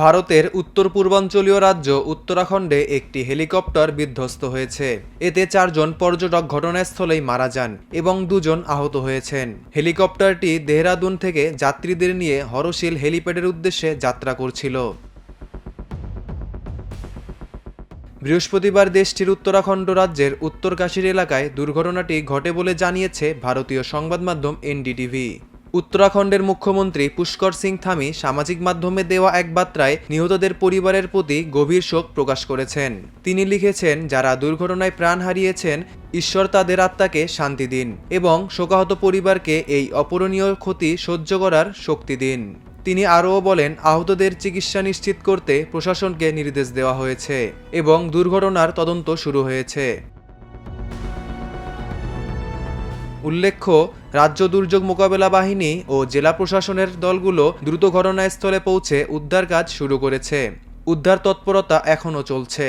ভারতের উত্তর পূর্বাঞ্চলীয় রাজ্য উত্তরাখণ্ডে একটি হেলিকপ্টার বিধ্বস্ত হয়েছে। এতে চারজন পর্যটক ঘটনাস্থলেই মারা যান এবং দুজন আহত হয়েছেন। হেলিকপ্টারটি দেহরাদুন থেকে যাত্রীদের নিয়ে হরশিল হেলিপ্যাডের উদ্দেশ্যে যাত্রা করছিল। বৃহস্পতিবার দেশটির উত্তরাখণ্ড রাজ্যের উত্তরকাশীর এলাকায় দুর্ঘটনাটি ঘটে বলে জানিয়েছে ভারতীয় সংবাদ মাধ্যম এনডিটিভি। উত্তরাখণ্ডের মুখ্যমন্ত্রী পুষ্কর সিং থামি সামাজিক মাধ্যমে দেওয়া এক বার্তায় নিহতদের পরিবারের প্রতি গভীর শোক প্রকাশ করেছেন। তিনি লিখেছেন, যারা দুর্ঘটনায় প্রাণ হারিয়েছেন, ঈশ্বর তাদের আত্মাকে শান্তি দিন এবং শোকাহত পরিবারকে এই অপূরণীয় ক্ষতি সহ্য করার শক্তি দিন। তিনি আরও বলেন, আহতদের চিকিৎসা নিশ্চিত করতে প্রশাসনকে নির্দেশ দেওয়া হয়েছে এবং দুর্ঘটনার তদন্ত শুরু হয়েছে। উল্লেখ্য, রাজ্য দুর্যোগ মোকাবেলা বাহিনী ও জেলা প্রশাসনের দলগুলো দ্রুত ঘটনাস্থলে পৌঁছে উদ্ধার কাজ শুরু করেছে। উদ্ধার তৎপরতা এখনও চলছে।